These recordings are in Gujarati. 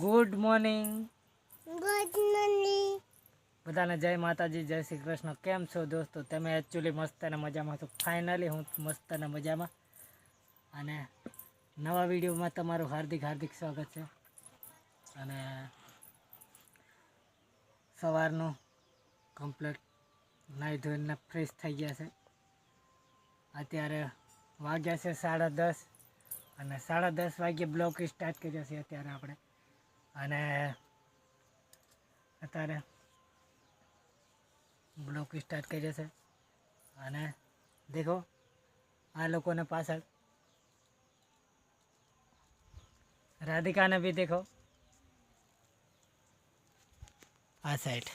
ગુડ મોર્નિંગ ગુડ મોર્નિંગ બધાને જય માતાજી જય શ્રી કૃષ્ણ. કેમ છો દોસ્તો? તમે એકચ્યુઅલી મસ્ત અને મજામાં છો. ફાઇનલી હું મસ્ત અને મજામાં. અને નવા વિડીયોમાં તમારું હાર્દિક હાર્દિક સ્વાગત છે. અને સવારનું કમ્પ્લીટ નાહી ધોઈને ફ્રેશ થઈ ગયા છે. અત્યારે વાગ્યા છે સાડા દસ. અને સાડા દસ વાગ્યે બ્લોક સ્ટાર્ટ કર્યો છે અત્યારે આપણે. અને અત્યારે બ્લોક સ્ટાર્ટ કર્યો છે અને દેખો આ લોકોને પાછળ રાધિકાને બી દેખો. આ સાઈડ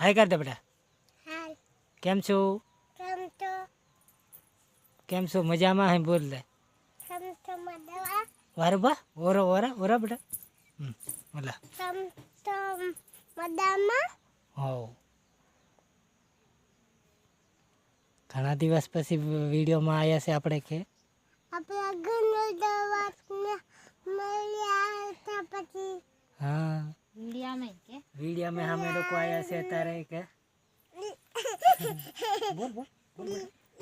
હાય કર દે બેટા કેમ છું? કેમ છું? મજામાં હે બોલ દે કેમ છો? મદવા બા ઓરો ઓરા ઓરા બેટા. હમ બોલા કેમ છો મદામાં હોવ ઘણા દિવસ પછી વિડીયોમાં આવ્યા છે આપણે કે આપણે ઘણો દવાસ મળ્યા હતા પછી હા મીડિયામાં કે વિડીયોમાં અમે લોકો આવ્યા છે અત્યારે કે બોલ બોલ બોલ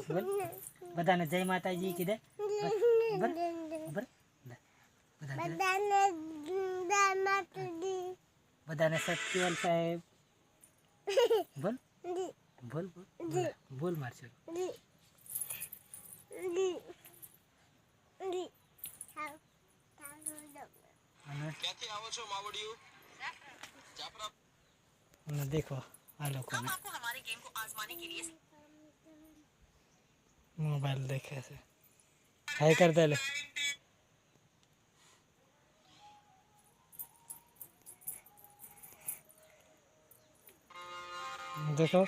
બોલ બોલ બધાને જય માતાજી કીધે બોલ બોલ બધાને બધાને દામાં તુડી બધાને સત્યવાલ સાહેબ બોલ બોલ બોલ બોલ બોલ મારશે ડી ડી ડી હાવ અને અને દેખો આ લોકોને મોબાઈલ દેખે છે હાય કરતા દેખો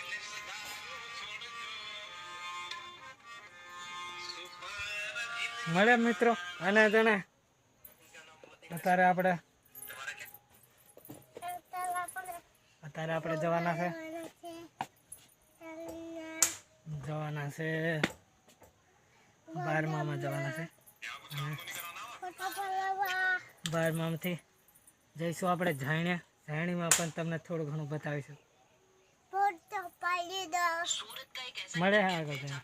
મળે મિત્રો અને તને અત્યારે આપણે અત્યારે આપણે જવાના છે જવાના છે બારમામાં જવાના છે બારમામાંથી જઈશું આપણે ઝાયણે જાણીમાં પણ તમને થોડું ઘણું બતાવીશું. મળે આગળ જઈને.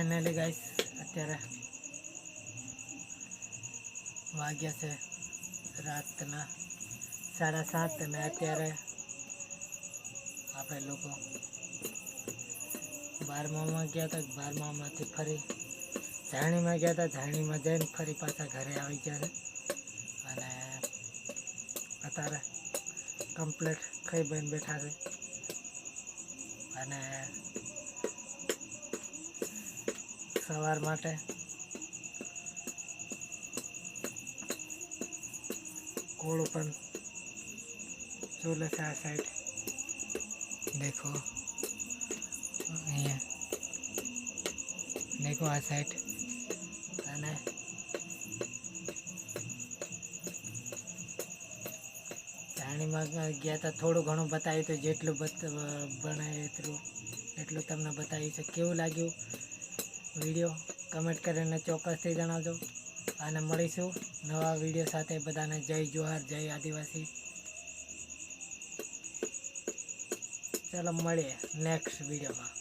Finally guys અત્યારે વાગ્યા છે રાતના સાડા સાત અને અત્યારે આપણે લોકો બારમામાં ગયા હતા. બારમામાંથી ફરી ઝાણીમાં ગયા હતા. ઝાણીમાં જઈને ફરી પાછા ઘરે આવી ગયા છે. અને અત્યારે કમ્પ્લીટ ખાઈ બહીને બેઠા છે. અને સવાર માટે. કોળું પણ ચૂલે છે આ સાઈડ દેખો. અહીંયા. દેખો આ સાઈડ અને પાણીમાં ગયા હતા થોડું ઘણું બતાવ્યું તો જેટલું બત બનાવ્યું એટલું એટલું તમને બતાવ્યું છે. કેવું લાગ્યું? વીડિયો કમેન્ટ કરીને ચોક્કસથી જણાવજો. અને મળીશું નવા વીડિયો સાથે બધાને જય જોહાર, જય આદિવાસી. ચાલો મળીએ નેક્સ્ટ વિડીયોમાં.